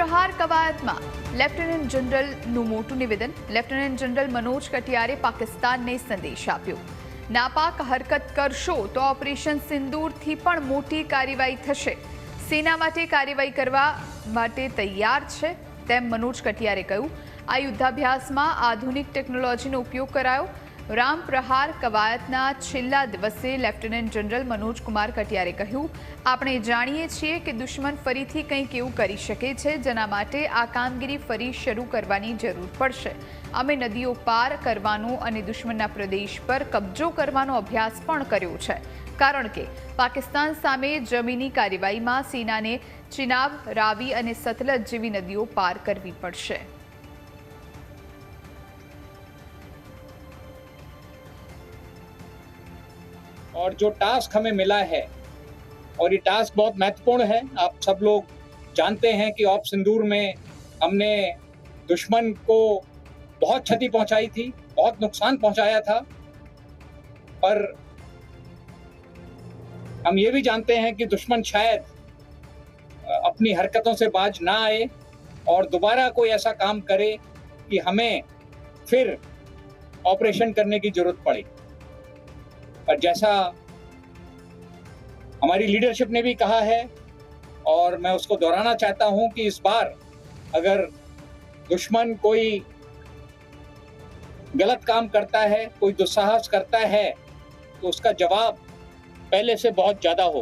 પ્રહાર કવાયતમાં લેફ્ટનન્ટ જનરલનું મોટું નિવેદન. લેફ્ટનન્ટ જનરલ મનોજ કટિયારે પાકિસ્તાનને સંદેશ આપ્યો. નાપાક હરકત કરશો તો ઓપરેશન સિંદૂરથી પણ મોટી કાર્યવાહી થશે. સેના માટે કાર્યવાહી કરવા માટે તૈયાર છે, તેમ મનોજ કટિયારે કહ્યું. આ યુદ્ધાભ્યાસમાં આધુનિક ટેકનોલોજીનો ઉપયોગ કરાયો. રામ પ્રહાર કવાયતના છેલ્લા દિવસે લેફ્ટનન્ટ જનરલ મનોજ કુમાર કટિયારે કહ્યું, આપણે જાણીએ છીએ કે દુશ્મન ફરીથી કંઈક એવું કરી શકે છે, જેના માટે આ કામગીરી ફરી શરૂ કરવાની જરૂર પડશે. અમે નદીઓ પાર કરવાનો અને દુશ્મનના પ્રદેશ પર કબજો કરવાનો અભ્યાસ પણ કર્યો છે. કારણ કે પાકિસ્તાન સામે જમીની કાર્યવાહીમાં સેનાને ચિનાબ, રાવી અને સતલજ જેવી નદીઓ પાર કરવી પડશે. और जो टास्क हमें मिला है, और ये टास्क बहुत महत्वपूर्ण है। आप सब लोग जानते हैं कि ऑप सिंदूर में हमने दुश्मन को बहुत क्षति पहुंचाई थी, बहुत नुकसान पहुँचाया था। पर हम ये भी जानते हैं कि दुश्मन शायद अपनी हरकतों से बाज ना आए और दोबारा कोई ऐसा काम करे कि हमें फिर ऑपरेशन करने की ज़रूरत पड़े। पर जैसा हमारी लीडरशिप ने भी कहा है, और मैं उसको दोहराना चाहता हूँ कि इस बार अगर दुश्मन कोई गलत काम करता है, कोई दुस्साहस करता है तो उसका जवाब पहले से बहुत ज़्यादा होगा